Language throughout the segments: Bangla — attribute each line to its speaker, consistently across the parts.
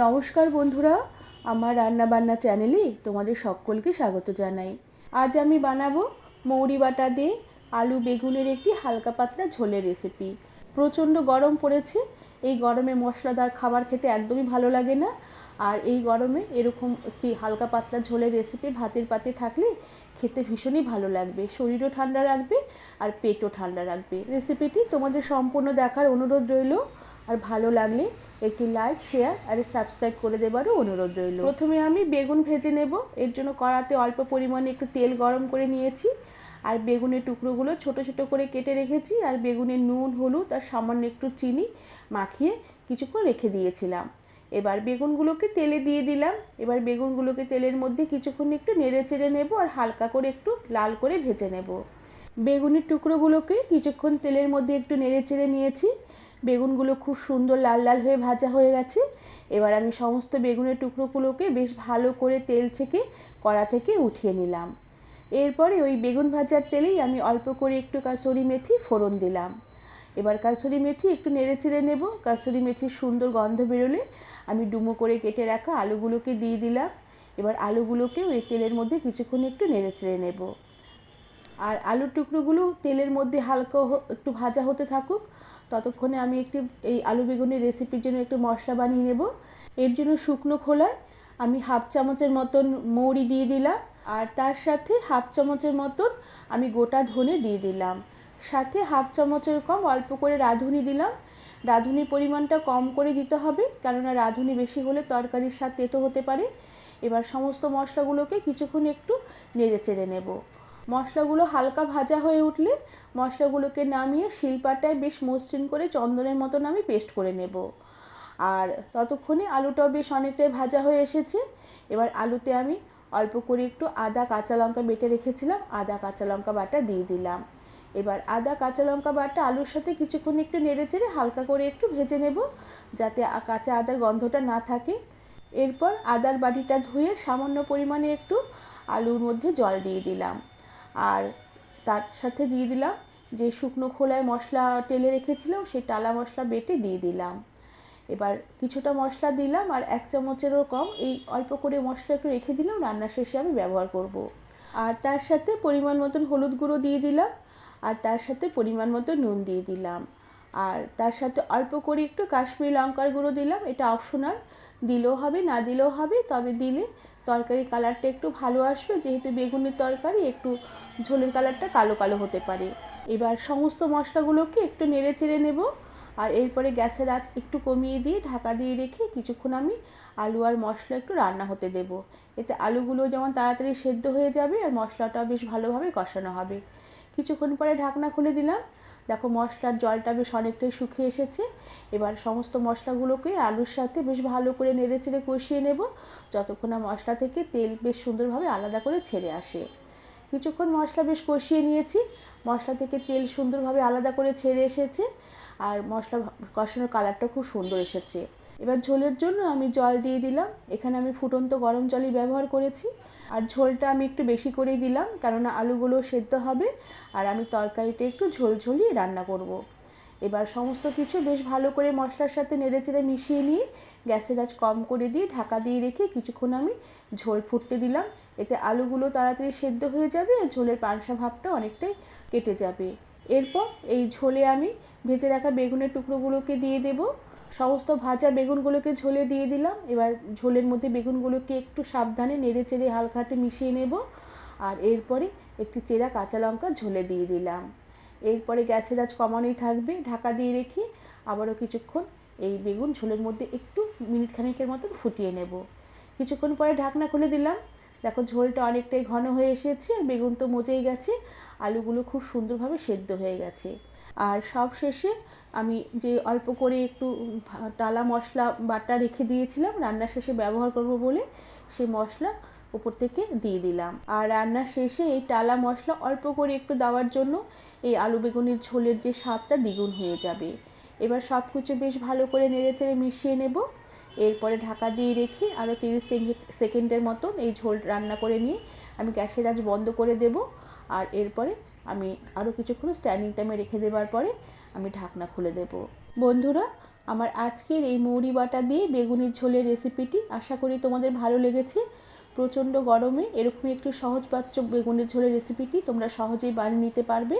Speaker 1: নমস্কার বন্ধুরা, আমার রান্না বান্না চ্যানেলে তোমাদের সকলকে স্বাগত জানাই। আজ আমি বানাবো মৌরি বাটা দিয়ে আলু বেগুনের একটি হালকা পাতলা ঝোলের রেসিপি প্রচণ্ড গরম পড়েছে, এই গরমে মশলাদার খাবার খেতে একদমই ভালো লাগে না। আর এই গরমে এরকম একটি হালকা পাতলা ঝোলের রেসিপি ভাতের পাতে থাকলে খেতে ভীষণই ভালো লাগবে। শরীরও ঠান্ডা রাখবে আর পেটও ঠান্ডা রাখবে। রেসিপিটি তোমাদের সম্পূর্ণ দেখার অনুরোধ রইল। আর ভালো লাগলে একটি লাইক শেয়ার আর সাবস্ক্রাইব করে দেবারও অনুরোধ রইল। প্রথমে আমি বেগুন ভেজে নেব। এর জন্য কড়াতে অল্প পরিমাণে একটু তেল গরম করে নিয়েছি। আর বেগুনের টুকরোগুলো ছোট ছোট করে কেটে রেখেছি। আর বেগুনের নুন, হলুদ আর সামান্য একটু চিনি মাখিয়ে কিছুক্ষণ রেখে দিয়েছিলাম। এবার বেগুনগুলোকে তেলে দিয়ে দিলাম। এবার বেগুনগুলোকে তেলের মধ্যে কিছুক্ষণ একটু নেড়ে চেড়ে নেব আর হালকা করে একটু লাল করে ভেজে নেব। বেগুনের টুকরোগুলোকে কিছুক্ষণ তেলের মধ্যে একটু নেড়ে চেড়ে নিয়েছি। বেগুনগুলো খুব সুন্দর লাল লাল হয়ে ভাজা হয়ে গেছে। এবার আমি সমস্ত বেগুনের টুকরোগুলোকে বেশ ভালো করে তেল ছেঁকে কড়া থেকে উঠিয়ে নিলাম। এরপরে ওই বেগুন ভাজার তেলেই আমি অল্প করে একটু কাসুরি মেথি ফোড়ন দিলাম। এবার কাসুরি মেথি একটু নেড়ে চেড়ে নেব। কাসুরি মেথির সুন্দর গন্ধ বেরোলে আমি ডুমো করে কেটে রাখা আলুগুলোকে দিয়ে দিলাম। এবার আলুগুলোকে ওই তেলের মধ্যে কিছুক্ষণ একটু নেড়ে চেড়ে নেব। আর আলুর টুকরোগুলো তেলের মধ্যে হালকা একটু ভাজা হতে থাকুক ততক্ষণে আমি একটি, এই আলু বেগুনের রেসিপির জন্য একটু মশলা বানিয়ে নেব। এর জন্য শুকনো খোলায় আমি হাফ চামচের মতন মৌরি দিয়ে দিলাম আর তার সাথে হাফ চামচের মতন আমি গোটা ধনে দিয়ে দিলাম। সাথে হাফ চামচের কম অল্প করে রাঁধুনি দিলাম। রাঁধুনির পরিমাণটা কম করে দিতে হবে, কেননা রাঁধুনি বেশি হলে তরকারির স্বাদ তেতো হতে পারে। এবার সমস্ত মশলাগুলোকে কিছুক্ষণ একটু নেড়ে চেড়ে নেব। মশলাগুলো হালকা ভাজা হয়ে উঠলে মশলাগুলোকে নামিয়ে শিলপাটায় বেশ মসৃণ করে চন্দনের মতন আমি পেস্ট করে নেব। আর ততক্ষণে আলুটাও বেশ অনেকটাই ভাজা হয়ে এসেছে। এবার আলুতে আমি অল্প করে একটু আদা কাঁচা লঙ্কা বেটে রেখেছিলাম, আদা কাঁচা লঙ্কা বাটা দিয়ে দিলাম। এবার আদা কাঁচা লঙ্কা বাটা আলুর সাথে কিছুক্ষণ একটু নেড়ে চেড়ে হালকা করে একটু ভেজে নেব, যাতে কাঁচা আদার গন্ধটা না থাকে। এরপর আদার বাটিটা ধুয়ে সামান্য পরিমাণে একটু আলুর মধ্যে জল দিয়ে দিলাম। আর তার সাথে দিয়ে দিলাম যে শুকনো খোলায় মশলা টেলে রেখেছিলাম, সেই টালা মশলা বেটে দিয়ে দিলাম। এবার কিছুটা মশলা দিলাম আর এক চামচেরও কম, এই অল্প করে মশলা একটু রেখে দিলাম রান্নার শেষে আমি ব্যবহার করব। আর তার সাথে পরিমাণ মতন হলুদ গুঁড়ো দিয়ে দিলাম আর তার সাথে পরিমাণ মতো নুন দিয়ে দিলাম। আর তার সাথে অল্প করে একটু কাশ্মীরি লঙ্কার গুঁড়ো দিলাম, এটা অপশনাল। দিলেও হবে, না দিলেও হবে, তবে দিলে তরকারি কালারটা একটু ভালো আসবে, যেহেতু বেগুনের তরকারি, একটু ঝোলের কালারটা কালো কালো হতে পারে। এবার সমস্ত মশলাগুলোকে একটু নেড়ে চেড়ে নেব, আর এরপরে গ্যাসের আঁচ একটু কমিয়ে দিয়ে ঢাকা দিয়ে রেখে কিছুক্ষণ আমি আলু আর মশলা একটু রান্না হতে দেব। এতে আলুগুলো যেমন তাড়াতাড়ি সেদ্ধ হয়ে যাবে, আর মশলাটাও বেশ ভালোভাবে কষানো হবে। কিছুক্ষণ পরে ঢাকনা খুলে দিলাম। দেখো মশলার জলটা বেশ অনেকটাই শুকিয়ে এসেছে। এবার সমস্ত মশলাগুলোকে আলুর সাথে বেশ ভালো করে নেড়ে চেড়ে কষিয়ে নেব। যতক্ষণ না মশলা থেকে তেল বেশ সুন্দরভাবে আলাদা করে ছেড়ে আসে। কিছুক্ষণ মশলা বেশ কষিয়ে নিয়েছি। মশলা থেকে তেল সুন্দরভাবে আলাদা করে ছেড়ে এসেছে আর মশলা কষানোর কালারটা খুব সুন্দর এসেছে। এবার ঝোলের জন্য আমি জল দিয়ে দিলাম। এখানে আমি ফুটন্ত গরম জলই ব্যবহার করেছি। আর ঝোলটা আমি একটু বেশি করেই দিলাম কেননা আলুগুলো সেদ্ধ হবে আর আমি তরকারিটা একটু ঝোল ঝোলিয়ে রান্না করব। এবার সমস্ত কিছু বেশ ভালো করে মশলার সাথে নেড়ে চেড়ে মিশিয়ে নিয়ে গ্যাসের আঁচ কম করে দিয়ে ঢাকা দিয়ে রেখে কিছুক্ষণ আমি ঝোল ফুটতে দিলাম। এতে আলুগুলো তাড়াতাড়ি সেদ্ধ হয়ে যাবে আর ঝোলের পানসা ভাবটা অনেকটাই কেটে যাবে। এরপর এই ঝোলে আমি ভেজে রাখা বেগুনের টুকরোগুলোকে দিয়ে দেব। সমস্ত ভাজা বেগুনগুলোকে ঝোলে দিয়ে দিলাম। এবার ঝোলের মধ্যে বেগুনগুলোকে একটু সাবধানে নেড়ে চেড়ে হালকা হাতে মিশিয়ে নেব। আর এরপরে একটু চেরা কাঁচা লঙ্কা ঝোলে দিয়ে দিলাম। এরপরে গ্যাসের আজ কমানোই থাকবে। ঢাকা দিয়ে রেখে আবারও কিছুক্ষণ এই বেগুন ঝোলের মধ্যে একটু মিনিট খানেকের মতন ফুটিয়ে নেব। কিছুক্ষণ পরে ঢাকনা খুলে দিলাম। দেখো ঝোলটা অনেকটাই ঘন হয়ে এসেছে আর বেগুন তো মজেই গেছে। আলুগুলো খুব সুন্দরভাবে সেদ্ধ হয়ে গেছে। আর সব শেষে আমি যে অল্প করে একটু টালা মশলা, বাটা রেখে দিয়েছিলাম রান্নার শেষে ব্যবহার করব বলে সেই মশলা উপর থেকে দিয়ে দিলাম। আর রান্নার শেষে এই টালা মশলা অল্প করে একটু দেওয়ার জন্য এই আলু বেগুনের ঝোলের যে স্বাদটা দ্বিগুণ হয়ে যাবে। এবার সব কিছু বেশ ভালো করে নেড়ে চেড়ে মিশিয়ে নেব। এরপরে ঢাকা দিয়ে রেখে আরও তিরিশ সেকেন্ডের মতন এই ঝোল রান্না করে নিয়ে আমি গ্যাসের আঁচ বন্ধ করে দেব। আর এরপরে আমি আরও কিছুক্ষণ স্ট্যান্ডিং টাইমে রেখে দেওয়ার পরে আমি ঢাকনা খুলে দেব। বন্ধুরা, আমার আজকের এই মৌরি বাটা দিয়ে বেগুনের ঝোলের রেসিপিটি আশা করি তোমাদের ভালো লেগেছে। প্রচণ্ড গরমে এরকমই একটু সহজপাচ্য বেগুনের ঝোলের রেসিপিটি তোমরা সহজেই বানিয়ে নিতে পারবে।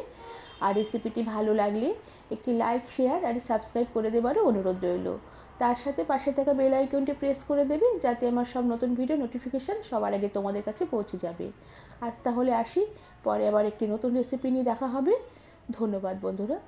Speaker 1: আর রেসিপিটি ভালো লাগলে একটি লাইক শেয়ার আর সাবস্ক্রাইব করে দেবারও অনুরোধ রইল। তার সাথে পাশে থাকা বেল আইকনটি প্রেস করে দেবে যাতে আমার সব নতুন ভিডিও নোটিফিকেশান সবার আগে তোমাদের কাছে পৌঁছে যাবে। আজ তাহলে আসি, পরে আবার একটি নতুন রেসিপি নিয়ে দেখা হবে। ধন্যবাদ বন্ধুরা।